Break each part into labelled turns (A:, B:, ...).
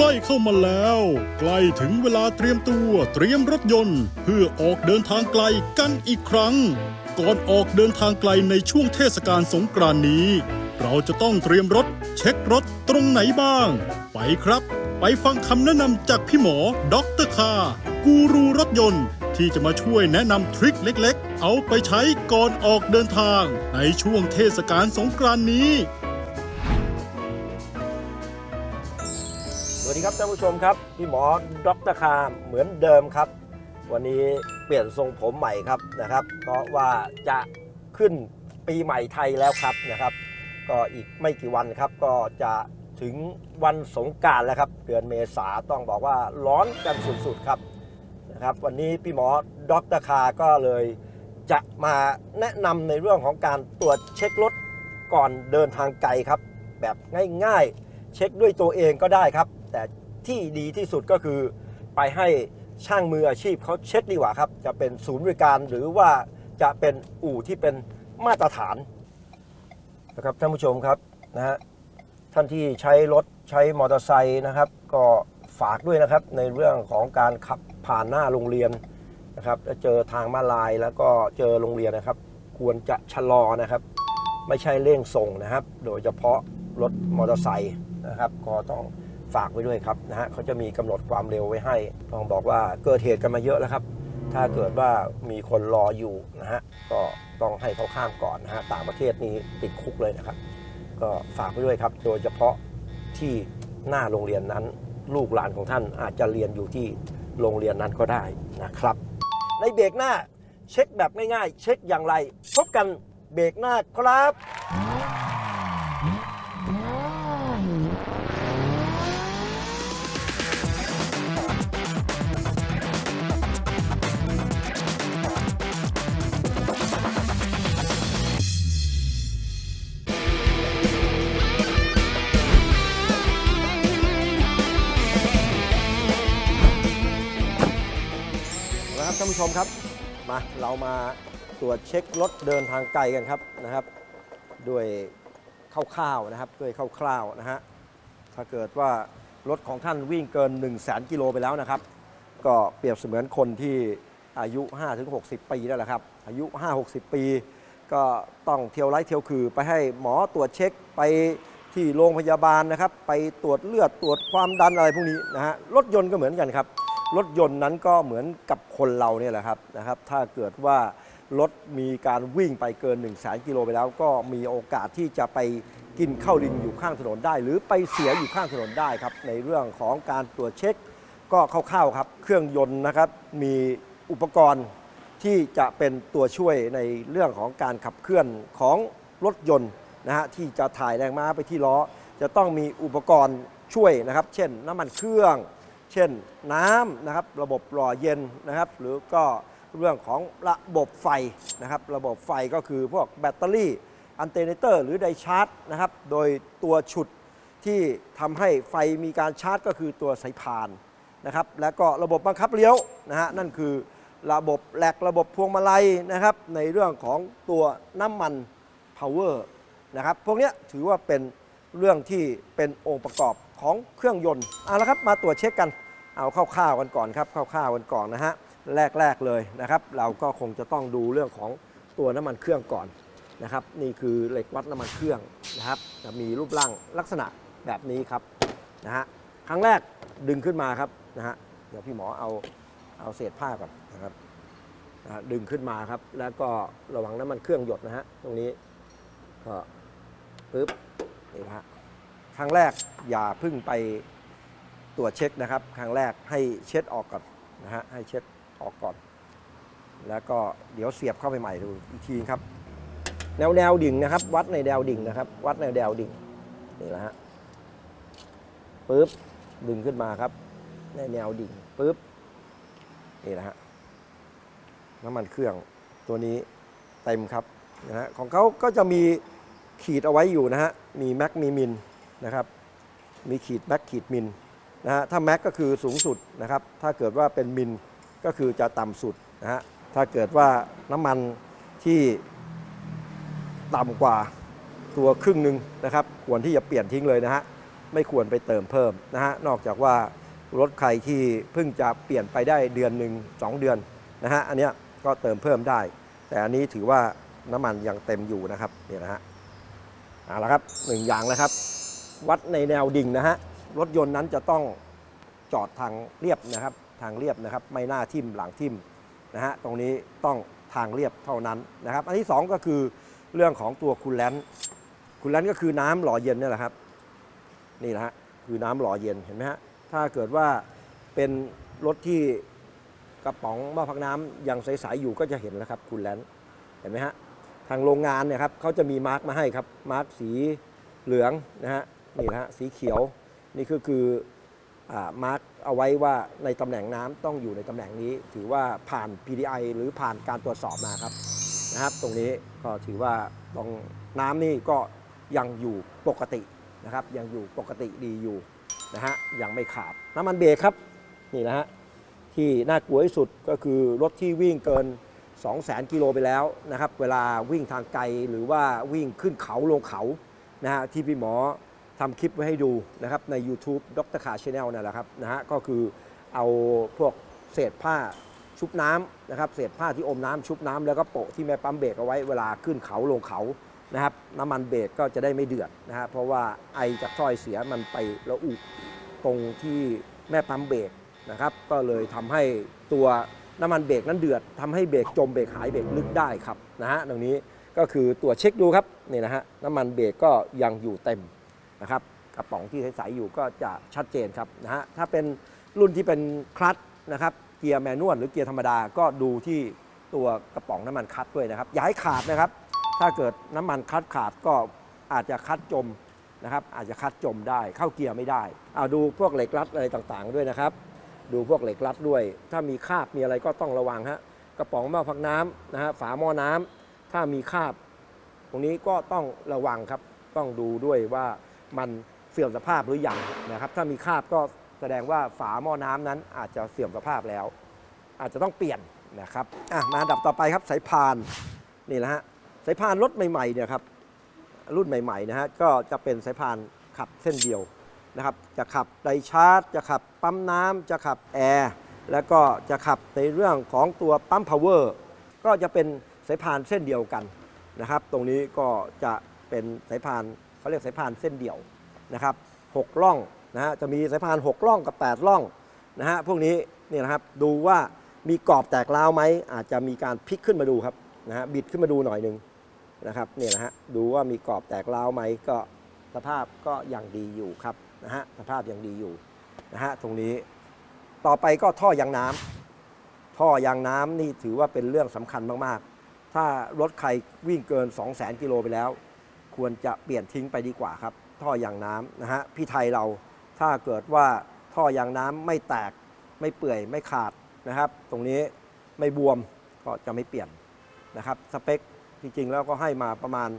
A: กล้เข้ามาแล้ว ใกล้ถึงเวลาเตรียมตัวเตรียมรถยนต์ เพื่อออกเดินทางไกลกันอีกครั้ง ก่อนออกเดินทางไกลในช่วงเทศกาลสงกรานนี้ เราจะต้องเตรียมรถ เช็ครถตรงไหนบ้าง ไปครับ ไปฟังคำแนะนำจากพี่หมอด็อกเตอร์คากูรูรถยนต์ ที่จะมาช่วยแนะนำทริคเล็กๆ เอาไปใช้ก่อนออกเดินทาง ในช่วงเทศกาลสงกรานนี้
B: ดีครับท่านผู้ชมครับ พี่หมอดรคามเหมือนเดิมครับ วันนี้เปลี่ยนทรงผมใหม่ครับนะครับ เพราะว่าจะขึ้นปีใหม่ไทยแล้วครับนะครับ ก็อีกไม่กี่วันครับก็จะถึงวันสงการแล้วครับ เดือนเมษาต้องบอกว่าร้อนกันสุดๆครับนะครับ วันนี้พี่หมอดรคาก็เลยจะมาแนะนำในเรื่องของการตรวจเช็ครถก่อนเดินทางไกลครับ แบบง่ายๆ เช็คด้วยตัวเองก็ได้ครับ ที่ดีที่สุดก็คือ ไปให้ช่างมืออาชีพเขาเช็คดีกว่าครับ จะเป็นศูนย์บริการหรือว่าจะเป็นอู่ที่เป็นมาตรฐานนะครับท่านผู้ชมครับนะฮะท่านที่ใช้รถใช้มอเตอร์ไซค์นะครับ ก็ฝากด้วยนะครับในเรื่องของการขับผ่านหน้าโรงเรียนนะครับเจอทางมาลายแล้วก็เจอโรงเรียนนะครับ ควรจะชะลอนะครับ ไม่ใช่เร่งส่งนะครับ โดยเฉพาะรถมอเตอร์ไซค์นะครับ ก็ต้อง ฝากไว้ด้วยครับนะฮะเขาจะมีกำหนดความเร็วไว้ให้ต้องบอกว่าเกิดเหตุกันมาเยอะแล้วครับ ถ้าเกิดว่ามีคนรออยู่นะฮะก็ต้องให้เขาข้ามก่อนนะฮะต่างประเทศนี้ติดคุกเลยนะครับ ก็ฝากไว้ด้วยครับ โดยเฉพาะที่หน้าโรงเรียนนั้น ลูกหลานของท่านอาจจะเรียนอยู่ที่โรงเรียนนั้นก็ได้นะครับ ในเบรกหน้าเช็คแบบง่ายๆ เช็คอย่างไร พบกันเบรกหน้าครับ มครับมาเรามาตรวจเช็ครถเดินทางไกลกันครับนะครับ ด้วยคร่าวๆนะครับด้วยคร่าวๆนะฮะถ้าเกิดว่ารถของท่านวิ่งเกิน 1 0 0 0 0แกิโลไปแล้วนะครับ ก็เปรียบเสมือนคนที่อายุ 5-60 ปีนั่นแหละครับ อายุ 5-60 ปี ก็ต้องเที่ยวไล่เที่ยวคือ ไปให้หมอตรวจเช็คไปที่โรงพยาบาลนะครับ ไปตรวจเลือดตรวจความดันอะไรพวกนี้นะฮะรถยนต์ก็เหมือนกันครับ รถยนต์นั้นก็เหมือนกับคนเราเนี่ยแหละครับนะครับ ถ้าเกิดว่ารถมีการวิ่งไปเกิน1 0 0 0 0 0กิโลไปแล้ว ก็มีโอกาสที่จะไปกินข้าวดินอยู่ข้างถนนได้ หรือไปเสียอยู่ข้างถนนได้ครับ ในเรื่องของการตรวจเช็ค ก็คร่าวๆครับ เครื่องยนต์นะครับมีอุปกรณ์ที่จะเป็นตัวช่วยในเรื่องของการขับเคลื่อนของรถยนต์นะฮะที่จะถ่ายแรงม้าไปที่ล้อ จะต้องมีอุปกรณ์ช่วยนะครับ เช่น น้ำมันเครื่อง เช่นน้ำนะครับระบบหล่อเย็นนะครับ หรือก็เรื่องของระบบไฟนะครับ ระบบไฟก็คือพวกแบตเตอรี่อันเทอร์เนเตอร์ หรือไดชาร์จนะครับ โดยตัวฉุดที่ทำให้ไฟมีการชาร์จก็คือตัวสายพานนะครับ แล้วก็ระบบบังคับเลี้ยวนะฮะนั่นคือระบบแหลกระบบพวงมาลัยนะครับ ในเรื่องของตัวน้ำมัน power นะครับพวกนี้ถือว่าเป็นเรื่องที่เป็นองค์ประกอบ ของเครื่องยนต์เอาละครับมาตรวจเช็คกันเอาคร่าวๆกันก่อนครับคร่าวๆกันก่อนนะฮะแรกๆเลยนะครับ เราก็คงจะต้องดูเรื่องของตัวน้ำมันเครื่องก่อนนะครับ นี่คือเหล็กวัดน้ำมันเครื่องนะครับจะมีรูปร่างลักษณะแบบนี้ครับนะฮะครั้งแรกดึงขึ้นมาครับนะฮะเดี๋ยวพี่หมอเอาเอาเศษผ้าก่อนนะครับนะฮะดึงขึ้นมาครับ แล้วก็ระวังน้ำมันเครื่องหยดนะฮะตรงนี้ก็ปึ๊บนี่นะฮะ ครั้งแรกอย่าพึ่งไปตรวจเช็คนะครับ ครั้งแรกให้เช็ดออกก่อนนะฮะให้เช็ดออกก่อน แล้วก็เดี๋ยวเสียบเข้าไปใหม่ดูอีกทีครับ แนวแนวดิ่งนะครับ วัดในแนวดิ่งนะครับ วัดในแนวดิ่งนี่แหละฮะปึ๊บดึงขึ้นมาครับ ในแนวดิ่งปึ๊บนี่แหละฮะน้ำมันเครื่องตัวนี้เต็มครับนะฮะของเขาก็จะมีขีดเอาไว้อยู่นะฮะ มีแม็กมีมิน นะครับ มีขีดแม็กขีดมินนะฮะถ้าแม็กก็คือสูงสุดนะครับ ถ้าเกิดว่าเป็นมินก็คือจะต่ำสุดนะฮะถ้าเกิดว่าน้ำมันที่ต่ำกว่าตัวครึ่งหนึ่งนะครับ ควรที่จะเปลี่ยนทิ้งเลยนะฮะไม่ควรไปเติมเพิ่มนะฮะนอกจากว่ารถใครที่เพิ่งจะเปลี่ยนไปได้เดือนหนึ่งสองเดือนนะฮะอันเนี้ยก็เติมเพิ่มได้ แต่อันนี้ถือว่าน้ำมันยังเต็มอยู่นะครับนี่นะฮะเอาละครับหนึ่งอย่างแล้วครับ วัดในแนวดิ่งนะฮะรถยนต์นั้นจะต้องจอดทางเรียบนะครับ ทางเรียบนะครับ ไม่หน้าทิ่มหลังทิ่มนะฮะตรงนี้ต้องทางเรียบเท่านั้นนะครับ อันที่สองก็คือเรื่องของตัวคูลแลนต์คูลแลนต์ก็คือน้ำหล่อเย็นนี่แหละครับนี่นะฮะคือน้ำหล่อเย็นเห็นไหมฮะถ้าเกิดว่าเป็นรถที่กระป๋องหม้อพักน้ำยังใสๆอยู่ก็จะเห็นแล้วครับคูลแลนต์เห็นไหมฮะทางโรงงานเนี่ยครับเขาจะมีมาร์กมาให้ครับมาร์กสีเหลืองนะฮะ นี่นะฮะสีเขียวนี่คือคือมาร์กเอาไว้ว่าในตำแหน่งน้ำต้องอยู่ในตำแหน่งนี้ ถือว่าผ่าน PDI หรือผ่านการตรวจสอบมาครับนะครับ ตรงนี้ก็ถือว่าตรงน้ำนี่ก็ยังอยู่ปกตินะครับ ยังอยู่ปกติดีอยู่นะฮะยังไม่ขาดน้ำมันเบรกครับนี่นะฮะที่น่ากลัวที่สุดก็คือรถที่วิ่งเกิน 200,000กิโลไปแล้วนะครับ เวลาวิ่งทางไกลหรือว่าวิ่งขึ้นเขาลงเขานะฮะที่พี่หมอ ทำคลิปไว้ให้ดูนะครับใน YouTube ดรขาชแนลนั่นแหละครับนะฮะก็คือเอาพวกเศษผ้าชุบน้ำนะครับเศษผ้าที่อมน้ำชุบน้ำแล้วก็โปะที่แม่ปั๊มเบรกเอาไว้เวลาขึ้นเขาลงเขานะครับน้ำมันเบรกก็จะได้ไม่เดือดนะฮะเพราะว่าไอจากถ้อยเสียมันไประอุตรงที่แม่ปั๊มเบรกนะครับก็เลยทำให้ตัวน้ำมันเบรกนั้นเดือดทำให้เบรกจมเบรกหายเบรกลึกได้ครับนะฮะตรงนี้ก็คือตัวเช็คดูครับนี่นะฮะน้ำมันเบรกก็ยังอยู่เต็ม นะครับกระป๋องที่ใสๆอยู่ก็จะชัดเจนครับนะฮะถ้าเป็นรุ่นที่เป็นคลัตช์นะครับเกียร์แมนนวลหรือเกียร์ธรรมดาก็ดูที่ตัวกระป๋องน้ำมันคลัตช์ด้วยนะครับอย่าให้ขาดนะครับ ถ้าเกิดน้ำมันคลัตช์ขาดก็อาจจะคัดจมนะครับ อาจจะคัดจมได้เข้าเกียร์ไม่ได้เอาดูพวกเหล็กรัดอะไรต่างๆด้วยนะครับ ดูพวกเหล็กรัดด้วย ถ้ามีคราบมีอะไรก็ต้องระวังฮะกระป๋องหม้อพักน้ำนะฮะฝาหม้อน้ำถ้ามีคราบ ตรงนี้ก็ต้องระวังครับต้องดูด้วยว่า มันเสื่อมสภาพหรือยังนะครับ ถ้ามีคราบก็แสดงว่าฝาหม้อน้ำนั้นอาจจะเสื่อมสภาพแล้ว อาจจะต้องเปลี่ยนนะครับอะมาอันดับต่อไปครับสายพานนี่นะฮะสายพานรถใหม่ๆเนี่ยครับรุ่นใหม่ๆนะฮะก็จะเป็นสายพานขับเส้นเดียวนะครับ จะขับไดชาร์จ จะขับปั๊มน้ำจะขับแอร์แล้วก็จะขับในเรื่องของตัวปั๊มพาวเวอร์ก็จะเป็นสายพานเส้นเดียวกันนะครับ ตรงนี้ก็จะเป็นสายพาน เขาเรียกสายพานเส้นเดี่ยวนะครับหกล่องนะฮะจะมีสายพาน6ล่องกับ 8 ล่องนะฮะพวกนี้เนี่ยนะครับดูว่ามีกรอบแตกร้าวไหมอาจจะมีการพลิกขึ้นมาดูครับนะฮะบิดขึ้นมาดูหน่อยหนึ่งนะครับเนี่ยนะฮะดูว่ามีกรอบแตกร้าวไหมก็สภาพก็ยังดีอยู่ครับนะฮะสภาพยังดีอยู่นะฮะตรงนี้ต่อไปก็ท่อยางน้ำท่อยางน้ำนี่ถือว่าเป็นเรื่องสำคัญมากๆ ถ้ารถใครวิ่งเกิน 2 0 0 0 0 0กิโลไปแล้ว ควรจะเปลี่ยนทิ้งไปดีกว่าครับ ท่อยางน้ำนะฮะพี่ไทยเราถ้าเกิดว่าท่อยางน้ำไม่แตกไม่เปื่อยไม่ขาดนะครับ ตรงนี้ไม่บวมก็จะไม่เปลี่ยนนะครับสเปคจริงๆแล้วก็ให้มาประมาณ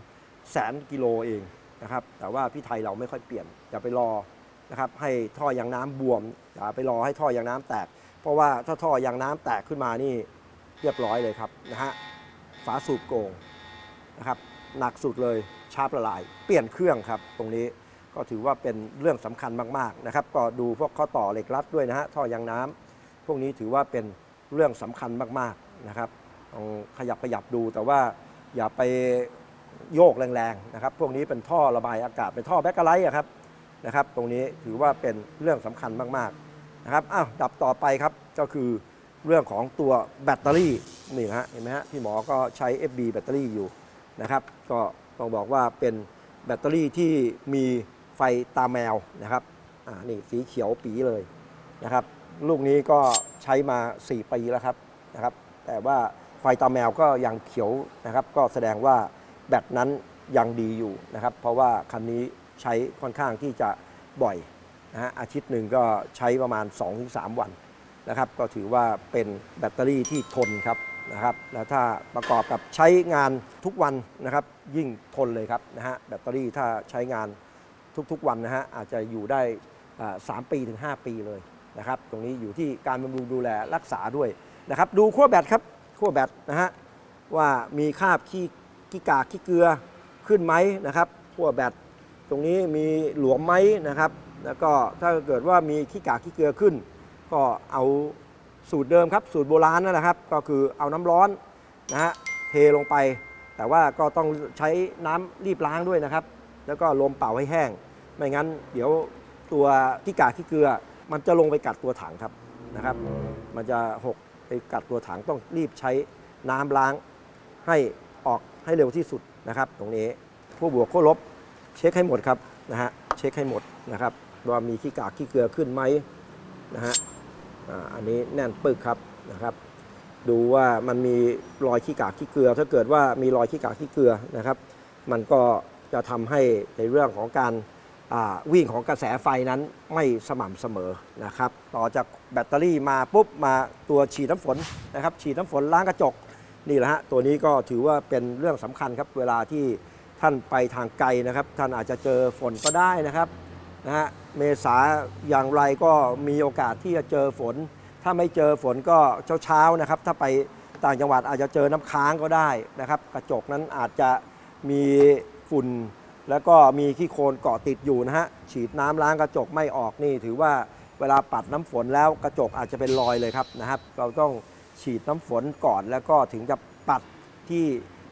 B: แสนกิโลเองนะครับ แต่ว่าพี่ไทยเราไม่ค่อยเปลี่ยนอย่าไปรอนะครับให้ท่อยางน้ำบวมอย่าไปรอให้ท่อยางน้ำแตก เพราะว่าถ้าท่อยางน้ำแตกขึ้นมานี่เรียบร้อยเลยครับนะฮะฝาสูบโกงนะครับหนักสุดเลย ชาร์ปละลาย เปลี่ยนเครื่องครับตรงนี้ก็ถือว่าเป็นเรื่องสำคัญมากๆนะครับ ก็ดูพวกข้อต่อเหล็กรัดด้วยนะฮะท่อยางน้ำพวกนี้ถือว่าเป็นเรื่องสำคัญมากๆนะครับต้องขยับขยับดูแต่ว่าอย่าไปโยกแรงๆนะครับ พวกนี้เป็นท่อระบายอากาศเป็นท่อแบคกะไลท์ครับนะครับ ตรงนี้ถือว่าเป็นเรื่องสำคัญมากๆนะครับอ้าวดับต่อไปครับก็คือเรื่องของตัวแบตเตอรี่นี่นะฮะเห็นไหมฮะพี่หมอก็ใช้ FB แบตเตอรี่อยู่นะครับ ก็ ต้องบอกว่าเป็นแบตเตอรี่ที่มีไฟตาแมวนะครับอ่านี่สีเขียวปีเลยนะครับ ลูกนี้ก็ใช้มา 4 ปีแล้วครับนะครับ แต่ว่าไฟตาแมวก็ยังเขียวนะครับ ก็แสดงว่าแบตนั้นยังดีอยู่นะครับ เพราะว่าคันนี้ใช้ค่อนข้างที่จะบ่อยนะฮะอาทิตย์หนึ่งก็ใช้ประมาณ 2-3 วันนะครับ ก็ถือว่าเป็นแบตเตอรี่ที่ทนครับ นะครับแล้วถ้าประกอบกับใช้งานทุกวันนะครับ ยิ่งทนเลยครับนะฮะแบตเตอรี่ถ้าใช้งานทุกๆวันนะฮะอาจจะอยู่ได้สามปีถึง 5 ปีเลยนะครับ ตรงนี้อยู่ที่การบำรุงดูแลรักษาด้วยนะครับ ดูขั้วแบตครับขั้วแบตนะฮะว่ามีคาบขี้ขี้กากขี้เกลือขึ้นไหมนะครับขั้วแบตตรงนี้มีหลวมไหมนะครับ แล้วก็ถ้าเกิดว่ามีขี้กากขี้เกลือขึ้น ก็เอา สูตรเดิมครับ สูตรโบราณนั่นแหละครับ ก็คือเอาน้ำร้อนนะฮะเทลงไป แต่ว่าก็ต้องใช้น้ำรีบล้างด้วยนะครับ แล้วก็ลมเป่าให้แห้ง ไม่งั้น เดี๋ยวตัวขี้กากขี้เกลือ มันจะลงไปกัดตัวถังครับนะครับ มันจะหกไปกัดตัวถังต้องรีบใช้น้ำล้างให้ออกให้เร็วที่สุดนะครับ ตรงนี้ผู้บวกผู้ลบเช็คให้หมดครับนะฮะเช็คให้หมดนะครับว่ามีขี้กากขี้เกลือขึ้นไหมนะฮะ อ่าอันนี้แน่นปึกครับนะครับ ดูว่ามันมีรอยขี้กากขี้เกลือ ถ้าเกิดว่ามีรอยขี้กากขี้เกลือนะครับ มันก็จะทำให้ในเรื่องของการวิ่งของกระแสไฟนั้นไม่สม่ำเสมอนะครับ ต่อจากแบตเตอรี่มาปุ๊บมาตัวฉีดน้ำฝนนะครับ ฉีดน้ำฝนล้างกระจกนี่แหละฮะตัวนี้ก็ถือว่าเป็นเรื่องสำคัญครับเวลาที่ท่านไปทางไกลนะครับ ท่านอาจจะเจอฝนก็ได้นะครับ นะฮะเมษาอย่างไรก็มีโอกาสที่จะเจอฝน ถ้าไม่เจอฝนก็เช้าๆนะครับ ถ้าไปต่างจังหวัดอาจจะเจอน้ำค้างก็ได้นะครับ กระจกนั้นอาจจะมีฝุ่น แล้วก็มีขี้โคลนเกาะติดอยู่นะฮะฉีดน้ำล้างกระจกไม่ออกนี่ ถือว่าเวลาปัดน้ำฝนแล้วกระจกอาจจะเป็นรอยเลยครับนะครับ เราต้องฉีดน้ำฝนก่อนแล้วก็ถึงจะปัดที่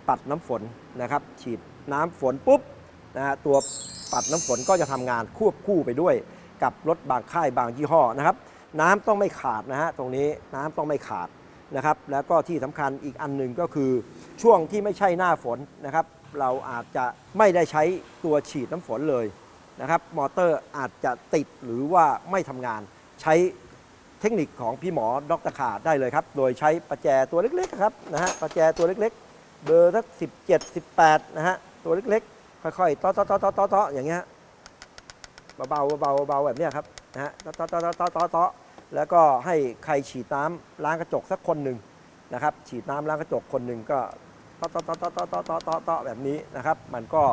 B: ปัดน้ำฝนนะครับ ฉีดน้ำฝนปุ๊บ นะฮะตัวปัดน้ำฝนก็จะทำงานควบคู่ไปด้วย กับรถบางค่ายบางยี่ห้อนะครับ น้ำต้องไม่ขาดนะฮะตรงนี้น้ำต้องไม่ขาดนะครับ แล้วก็ที่สำคัญอีกอันหนึ่งก็คือช่วงที่ไม่ใช่หน้าฝนนะครับ เราอาจจะไม่ได้ใช้ตัวฉีดน้ำฝนเลยนะครับ มอเตอร์อาจจะติดหรือว่าไม่ทำงานใช้เทคนิคของพี่หมอดรขาได้เลยครับ โดยใช้ประแจตัวเล็กๆครับนะฮะประแจตัวเล็กๆ เบอร์สัก17 18นะฮะตัวเล็กๆ ค่อยๆต่อต่อต่อต่อต่อต่ออย่างเงี้ยเบาๆเบาๆเบาๆแบบเนี้ยครับนะฮะต่อต่อต่อต่อต่อต่อแล้วก็ให้ใครฉีดน้ำล้างกระจกสักคนหนึ่งนะครับ ฉีดน้ำล้างกระจกคนหนึ่งก็ต่อต่อต่อต่อต่อต่อต่อต่อต่อแบบนี้นะครับ มันก็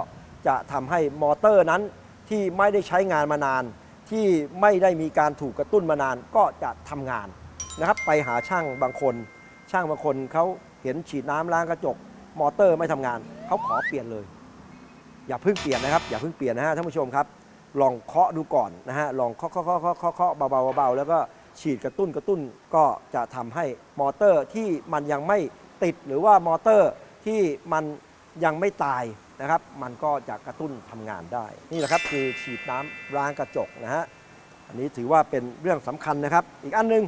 B: จะทำให้มอเตอร์นั้นที่ไม่ได้ใช้งานมานาน ที่ไม่ได้มีการถูกกระตุ้นมานานก็จะทำงานนะครับ ไปหาช่างบางคน ช่างบางคนเขาเห็นฉีดน้ำล้างกระจก มอเตอร์ไม่ทำงานเขาขอเปลี่ยนเลย อย่าเพิ่งเปลี่ยนนะครับ อย่าเพิ่งเปลี่ยนนะฮะท่านผู้ชมครับ ลองเคาะดูก่อนนะฮะลองเคาะเคาะเคาะเคาะเคาะเคาะเบาๆเบาๆแล้วก็ฉีดกระตุ้นกระตุ้นก็จะทำให้มอเตอร์ที่มันยังไม่ติดหรือว่ามอเตอร์ที่มันยังไม่ตายนะครับ มันก็จะกระตุ้นทำงานได้ นี่แหละครับคือฉีดน้ำล้างกระจกนะฮะ อันนี้ถือว่าเป็นเรื่องสำคัญนะครับ อีกอันหนึง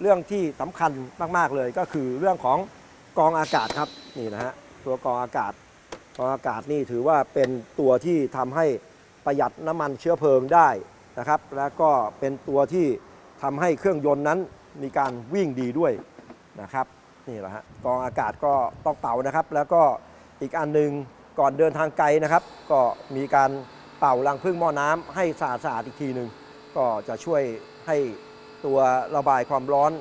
B: เรื่องที่สำคัญมาก ๆ เลยก็คือเรื่องของกรองอากาศครับนี่นะฮะตัวกรองอากาศ กองอากาศนี่ถือว่าเป็นตัวที่ทำให้ประหยัดน้ำมันเชื้อเพลิงได้นะครับ แล้วก็เป็นตัวที่ทำให้เครื่องยนต์นั้นมีการวิ่งดีด้วยนะครับนี่แหละฮะกองอากาศก็ต้องเป่านะครับ แล้วก็อีกอันหนึงก่อนเดินทางไกลนะครับ ก็มีการเป่ารังพึ่งหม้อน้ำให้สะอาดๆอีกทีหนึ่งก็จะช่วยให้ตัวระบายความร้อน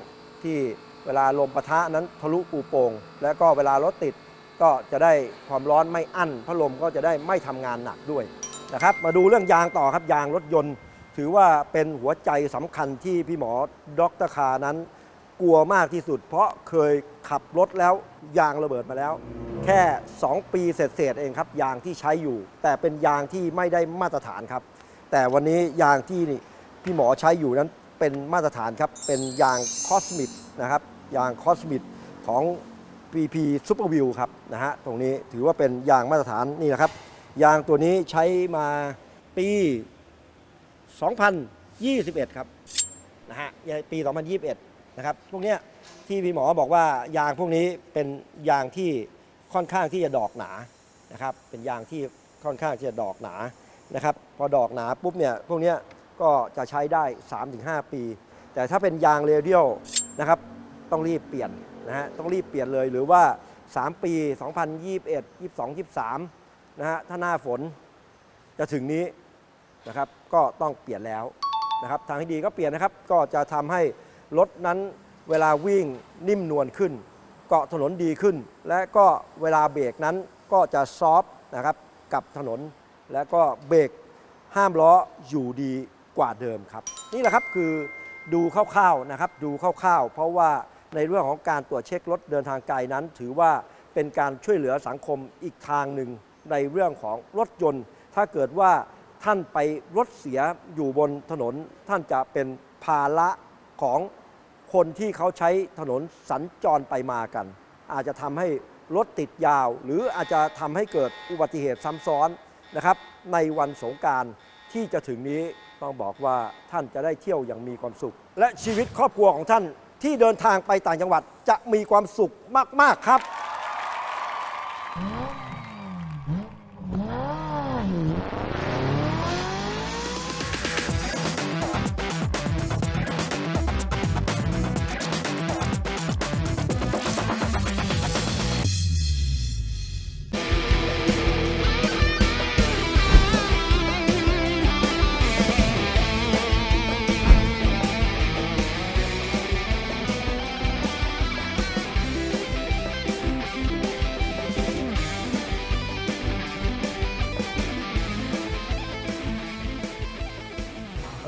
B: ที่เวลาลมปะทะนั้นทะลุปูโป่งและก็เวลารถติด ก็จะได้ความร้อนไม่อั้นพัดลมก็จะได้ไม่ทำงานหนักด้วยนะครับ มาดูเรื่องยางต่อครับยางรถยนต์ ถือว่าเป็นหัวใจสำคัญที่พี่หมอดรคานั้น กลัวมากที่สุด เพราะเคยขับรถแล้วยางระเบิดมาแล้ว แค่ 2 ปีเศษๆเองครับ ยางที่ใช้อยู่ แต่เป็นยางที่ไม่ได้มาตรฐานครับ แต่วันนี้ยางที่นี่พี่หมอใช้อยู่นั้นเป็นมาตรฐานครับเป็นยางคอสมิดนะครับยางคอสมิดของ PP Super View ครับนะฮะตรงนี้ถือว่าเป็นยางมาตรฐานนี่นะครับ ยางตัวนี้ใช้มาปี 2021 ครับนะฮะปี 2021 นะครับพวกเนี้ยที่พี่หมอบอกว่ายางพวกนี้เป็นยางที่ค่อนข้างที่จะดอกหนานะครับ เป็นยางที่ค่อนข้างที่จะดอกหนานะครับ พอดอกหนาปุ๊บเนี่ยพวกเนี้ยก็จะใช้ได้ 3-5 ปี แต่ถ้าเป็นยางเรเดียลนะครับ ต้องรีบเปลี่ยน นะฮะต้องรีบเปลี่ยนเลยหรือว่า 3 ปี 2021 22 23นะฮะถ้าหน้าฝนจะถึงนี้นะครับก็ต้องเปลี่ยนแล้วนะครับทางที่ดีก็เปลี่ยนนะครับก็จะทำให้รถนั้นเวลาวิ่งนิ่มนวลขึ้น เกาะถนนดีขึ้น และก็เวลาเบรกนั้นก็จะซอฟนะครับกับถนน และก็เบรกห้ามล้ออยู่ดีกว่าเดิมครับ นี่แหละครับคือดูคร่าวๆนะครับดูคร่าวๆ เพราะว่า ในเรื่องของการตรวจเช็ครถเดินทางไกลนั้น ถือว่าเป็นการช่วยเหลือสังคมอีกทางหนึ่งในเรื่องของรถยนต์ ถ้าเกิดว่าท่านไปรถเสียอยู่บนถนน ท่านจะเป็นภาระของคนที่เขาใช้ถนนสัญจรไปมากัน อาจจะทำให้รถติดยาว หรืออาจจะทำให้เกิดอุบัติเหตุซ้ำซ้อนนะครับ ในวันสงการที่จะถึงนี้ต้องบอกว่าท่านจะได้เที่ยวอย่างมีความสุข และชีวิตครอบครัวของท่าน ที่เดินทางไปต่างจังหวัดจะมีความสุขมาก ๆ ครับ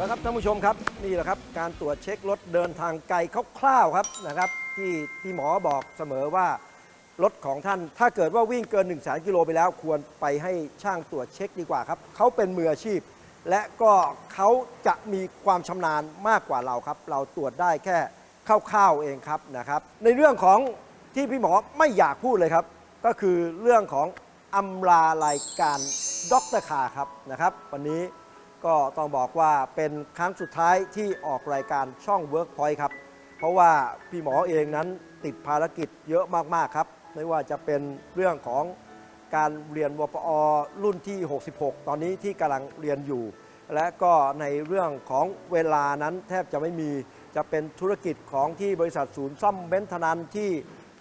B: แล้วครับท่านผู้ชมครับนี่แหละครับการตรวจเช็ครถเดินทางไกลคร่าวๆครับนะครับ ที่ที่หมอบอกเสมอว่ารถของท่านถ้าเกิดว่าวิ่งเกิน1นึ่งแสนกิโลไปแล้ว ควรไปให้ช่างตรวจเช็คดีกว่าครับเขาเป็นมืออาชีพ และก็เขาจะมีความชำนาญมากกว่าเราครับ เราตรวจได้แค่คร่าวๆเองครับนะครับ ในเรื่องของที่พี่หมอไม่อยากพูดเลยครับ ก็คือเรื่องของอำลารายการด็อกเตอร์คาครับนะครับ วันนี้ ก็ต้องบอกว่าเป็นครั้งสุดท้ายที่ออกรายการช่อง Workpoint ครับ เพราะว่าพี่หมอเองนั้นติดภารกิจเยอะมาก ๆ ครับ ไม่ว่าจะเป็นเรื่องของการเรียนวปอรุ่นที่ 66 ตอนนี้ที่กำลังเรียนอยู่ และก็ในเรื่องของเวลานั้นแทบจะไม่มีจะเป็นธุรกิจของที่บริษัทศูนย์ซ่อมเบนซ์ธนันที่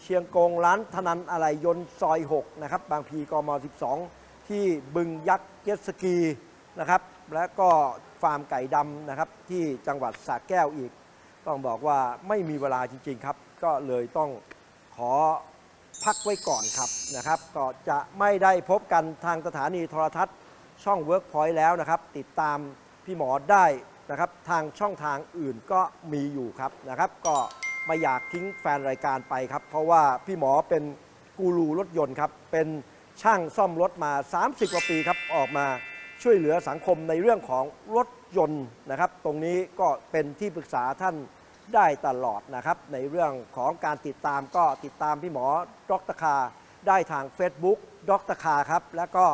B: เชียงกงร้านธนันอะไรยนต์ซอย 6 นะครับ บางพีกม 12 ที่บึงยักษ์เจ็ตสกีนะครับ และก็ฟาร์มไก่ดำนะครับ ที่จังหวัดสระแก้วอีก ต้องบอกว่าไม่มีเวลาจริงๆครับ ก็เลยต้องขอพักไว้ก่อนครับนะครับ ก็จะไม่ได้พบกันทางสถานีโทรทัศน์ช่อง Workpoint แล้วนะครับ ติดตามพี่หมอได้นะครับ ทางช่องทางอื่นก็มีอยู่ครับนะครับ ก็ไม่อยากทิ้งแฟนรายการไปครับ เพราะว่าพี่หมอเป็นกูรูรถยนต์ครับ เป็นช่างซ่อมรถมา 30 กว่าปีครับ ออกมา ช่วยเหลือสังคมในเรื่องของรถยนต์นะครับ ตรงนี้ก็เป็นที่ปรึกษาท่านได้ตลอดนะครับ ในเรื่องของการติดตามก็ติดตามพี่หมอดรคา ได้ทาง Facebook ดรคาครับ แล้วก็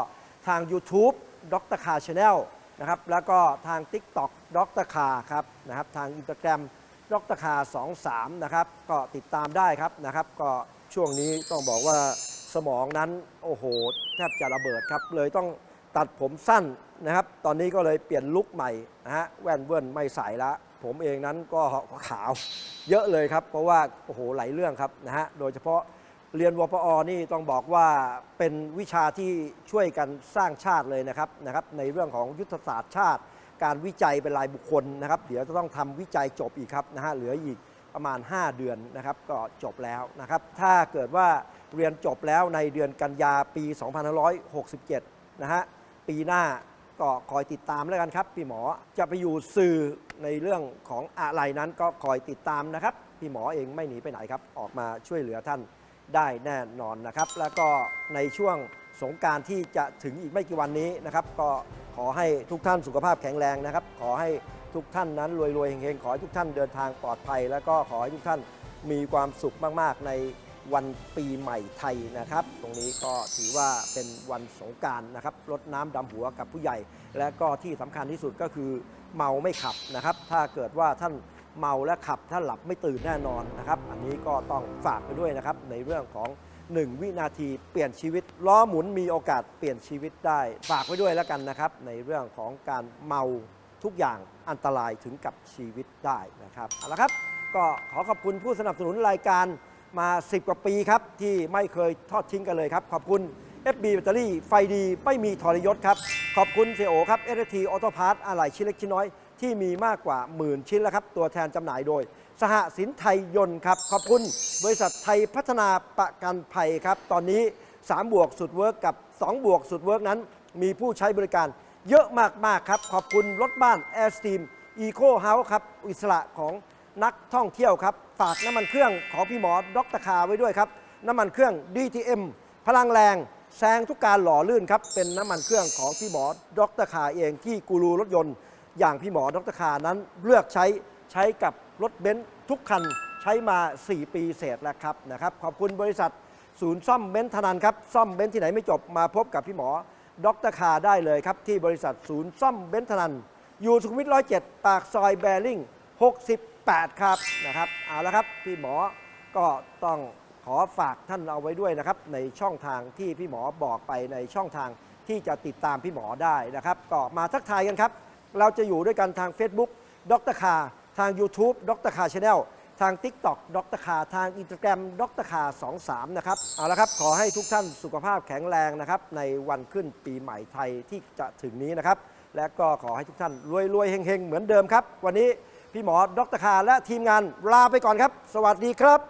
B: ทาง YouTube ดรคาชาแนลนะครับ แล้วก็ทาง TikTok ดรคาครับนะครับทาง Instagram ดรคา23นะครับก็ติดตามได้ครับนะครับ ก็ช่วงนี้ต้องบอกว่าสมองนั้นโอ้โหแทบจะระเบิดครับเลยต้อง ตัดผมสั้นนะครับ ตอนนี้ก็เลยเปลี่ยนลุคใหม่นะฮะแว่นเวิร์นไม่ใส่ละ ผมเองนั้นก็ขาวเยอะเลยครับ เพราะว่าโอ้โหหลายเรื่องครับนะฮะโดยเฉพาะเรียนวปอนี่ต้องบอกว่าเป็นวิชาที่ช่วยกันสร้างชาติเลยนะครับนะครับ ในเรื่องของยุทธศาสตร์ชาติ การวิจัยเป็นรายบุคคลนะครับ เดี๋ยวจะต้องทำวิจัยจบอีกครับนะฮะเหลืออีกประมาณ 5 เดือนนะครับก็จบแล้วนะครับ ถ้าเกิดว่าเรียนจบแล้วในเดือนกันยาปี 2567 นะฮะ ปีหน้าก็คอยติดตามแล้วกันครับ พี่หมอจะไปอยู่สื่อในเรื่องของอะไรนั้นก็คอยติดตามนะครับ พี่หมอเองไม่หนีไปไหนครับ ออกมาช่วยเหลือท่านได้แน่นอนนะครับ แล้วก็ในช่วงสงการที่จะถึงอีกไม่กี่วันนี้นะครับ ก็ขอให้ทุกท่านสุขภาพแข็งแรงนะครับ ขอให้ทุกท่านนั้นรวยๆเฮงๆขอให้ทุกท่านเดินทางปลอดภัย แล้วก็ขอให้ทุกท่านมีความสุขมากๆใน วันปีใหม่ไทยนะครับ ตรงนี้ก็ถือว่าเป็นวันสงการนะครับรดน้ำดำหัวกับผู้ใหญ่ และก็ที่สำคัญที่สุดก็คือเมาไม่ขับนะครับ ถ้าเกิดว่าท่านเมาและขับท่านหลับไม่ตื่นแน่นอนนะครับ อันนี้ก็ต้องฝากไปด้วยนะครับในเรื่องของ1วินาทีเปลี่ยนชีวิตล้อหมุนมีโอกาสเปลี่ยนชีวิตได้ ฝากไว้ด้วยแล้วกันนะครับ ในเรื่องของการเมาทุกอย่างอันตรายถึงกับชีวิตได้นะครับเอาละครับ ก็ขอขอบคุณผู้สนับสนุนรายการ มา 10 กว่าปีครับ ที่ไม่เคยทอดทิ้งกันเลยครับ ขอบคุณ FB แบตเตอรี่ไฟดีไม่มีทรยศครับ ขอบคุณเซโอครับ ST Auto Parts อะไหล่ชิ้นเล็กชิ้นน้อย ที่มีมากกว่าหมื่นชิ้นแล้วครับ ตัวแทนจำหน่ายโดย สหสินไทยยนต์ครับ ขอบคุณ บริษัทไทยพัฒนาประกันภัยครับ ตอนนี้ 3 บวกสุดเวิร์กกับ 2 บวกสุดเวิร์กนั้น มีผู้ใช้บริการเยอะมากๆครับ ขอบคุณรถบ้าน Air Steam Eco House ครับ อิสระของ นักท่องเที่ยวครับ ฝากน้ำมันเครื่องของพี่หมอดรคาไว้ด้วยครับ น้ำมันเครื่อง DTM พลังแรงแซงทุกการหล่อลื่นครับ เป็นน้ำมันเครื่องของพี่หมอดรคาเองที่กูรูรถยนต์ อย่างพี่หมอดรคานั้นเลือกใช้ใช้กับรถเบนซ์ทุกคันใช้มา 4 ปีเศษแล้วครับนะครับ ขอบคุณบริษัทศูนย์ซ่อมเบนซ์ธนันครับ ซ่อมเบนซ์ที่ไหนไม่จบมาพบกับพี่หมอดรคาได้เลยครับ ที่บริษัทศูนย์ซ่อมเบนซ์ธนันอยู่สุขุมวิท107 ปากซอยแบริ่ง 8 ครับนะครับเอาละครับพี่หมอก็ต้องขอฝากท่านเอาไว้ด้วยนะครับในช่องทางที่พี่หมอบอกไปในช่องทางที่จะติดตามพี่หมอได้นะครับก็มาทักทายกันครับ เราจะอยู่ด้วยกันทาง Facebook ดรคาทาง YouTube ดรคาชาแนลทาง TikTok ดรคาทาง Instagram ดรคา23 นะครับ เอาละครับ ขอให้ทุกท่านสุขภาพแข็งแรงนะครับ ในวันขึ้นปีใหม่ไทยที่จะถึงนี้นะครับ และก็ขอให้ทุกท่านรวยรวยๆเฮงๆ เหมือนเดิมครับ วันนี้ พี่หมอดรคาและทีมงานลาไปก่อนครับ สวัสดีครับ